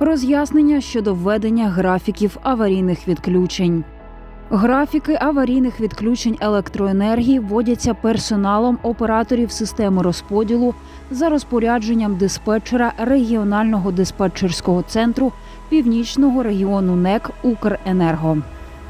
Роз'яснення щодо введення графіків аварійних відключень. Графіки аварійних відключень електроенергії вводяться персоналом операторів системи розподілу за розпорядженням диспетчера регіонального диспетчерського центру північного регіону НЕК Укренерго.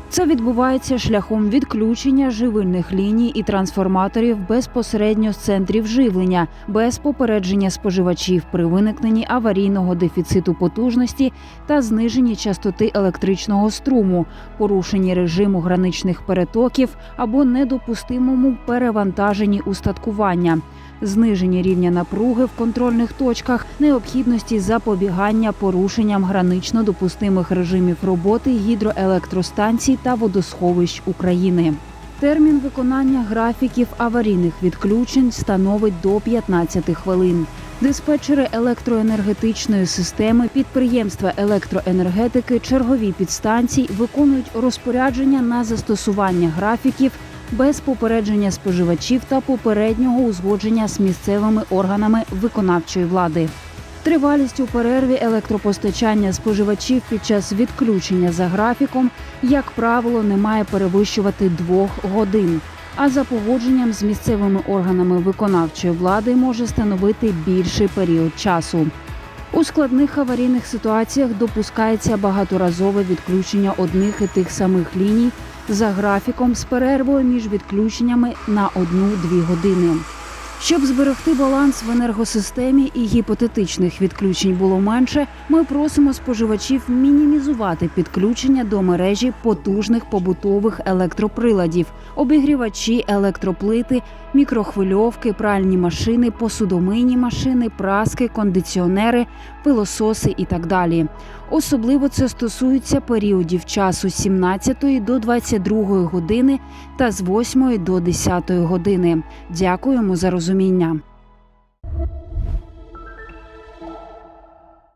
Це відбувається шляхом відключення живильних ліній і трансформаторів безпосередньо з центрів живлення, без попередження споживачів при виникненні аварійного дефіциту потужності та зниженні частоти електричного струму, порушенні режиму граничних перетоків або недопустимому перевантаженні устаткування. Зниження рівня напруги в контрольних точках, необхідності запобігання порушенням гранично допустимих режимів роботи гідроелектростанцій та водосховищ України. Термін виконання графіків аварійних відключень становить до 15 хвилин. Диспетчери електроенергетичної системи, підприємства електроенергетики, чергові підстанцій виконують розпорядження на застосування графіків без попередження споживачів та попереднього узгодження з місцевими органами виконавчої влади. Тривалість у перерві електропостачання споживачів під час відключення за графіком, як правило, не має перевищувати двох годин. А за погодженням з місцевими органами виконавчої влади може становити більший період часу. У складних аварійних ситуаціях допускається багаторазове відключення одних і тих самих ліній за графіком з перервою між відключеннями на 1-2 години. Щоб зберегти баланс в енергосистемі і гіпотетичних відключень було менше, ми просимо споживачів мінімізувати підключення до мережі потужних побутових електроприладів, обігрівачі, електроплити, мікрохвильовки, пральні машини, посудомийні машини, праски, кондиціонери, пилососи і так далі. Особливо це стосується періодів часу з 17 до 22 години та з 8 до 10 години. Дякуємо за розуміння розуміння.